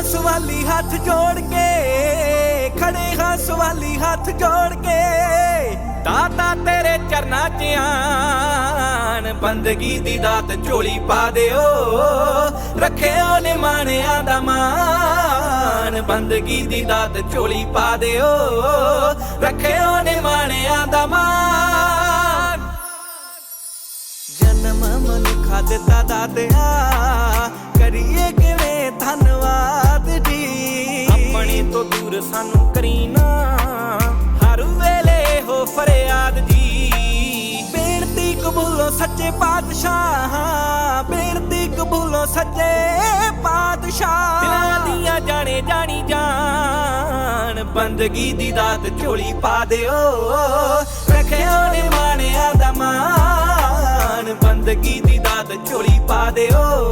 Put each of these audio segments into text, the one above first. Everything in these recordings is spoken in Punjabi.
ਹਾਂ ਸਵਾਲੀ ਹੱਥ ਜੋੜ ਕੇ, ਖੜੇ ਹਾਂ ਸਵਾਲੀ ਹੱਥ ਜੋੜ ਕੇ। ਦਾਤਾ ਤੇਰੇ ਚਰਨਾਂ 'ਚ ਆਣ, ਬੰਦਗੀ ਦੀ ਦਾਤ ਝੋਲੀ ਪਾ ਦਿਓ। ਰੱਖਿਓ ਨੇ ਮਾਣਿਆਂ ਦਾ ਮਾਨ ਬੰਦਗੀ ਦੀ ਦਾਤ ਝੋਲੀ ਪਾ ਦਿਓ। ਰੱਖਿਓ ਨੇ ਮਾਣਿਆਂ ਦਾ ਮਾਨ ਜਨਮ ਮਨੁੱਖਾ ਦਿੱਤਾ ਦਾਤਿਆ, ਕਰੀਏ ਕਿਵੇਂ ਸਾਨੂੰ ਕਰੀਨਾ ਹਰ ਵੇਲੇ ਹੋ ਫਰਿਆਦ ਜੀ। ਬੇਨਤੀ ਕਬੂਲੋ ਸੱਚੇ ਪਾਤਸ਼ਾਹ। ਬੇਨਤੀ ਕਬੂਲੋ ਸੱਚੇ ਪਾਤਸ਼ਾਹ। ਦਿਲਾਂ ਦੀਆਂ ਜਾਣੇ ਜਾਣੀ ਜਾਣ ਬੰਦਗੀ ਦੀ ਦਾਤ ਝੋਲੀ ਪਾ ਦਿਓ। ਰੱਖਿਓ ਨੇ ਮਾਣਿਆਂ ਦਾ ਮਾਨ ਬੰਦਗੀ ਦੀ ਦਾਤ ਝੋਲੀ ਪਾ ਦਿਓ।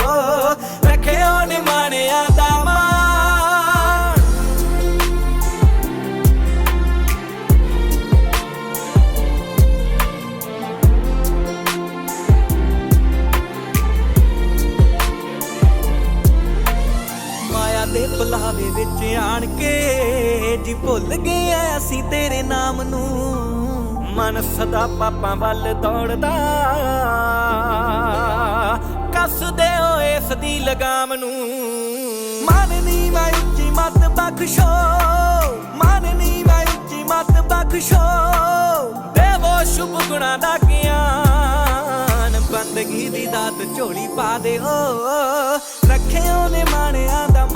ਦੇ ਬੁਲਾਵੇ ਵਿੱਚ ਆਣ ਕੇ ਜੀ ਭੁੱਲ ਗਏ ਆ ਅਸੀਂ ਤੇਰੇ ਨਾਮ ਨੂੰ। ਮਨ ਸਦਾ ਪਾਪਾਂ ਵੱਲ ਦੌੜਦਾ। ਕੱਸਦੇ ਹੋ ਇਸ ਦੀ ਲਗਾਮ ਨੂੰ। ਮਨ ਨੀ ਮੈਂ ਉੱਚੀ ਮਤ ਬਖਸ਼ੋ। ਮਨ ਨੀ ਮੈਂ ਉੱਚੀ ਮਤ ਬਖਸ਼ੋ। ਦੇਵੋ ਸ਼ੁਭ ਗੁਣਾ ਦਾ ਗਿਆਨ। ਬੰਦਗੀ ਦੀ ਦਾਤ ਝੋਲੀ ਪਾ ਦਿਓ। ਰੱਖਿਓ ਨੇ ਮਾਣਿਆਂ ਦਾ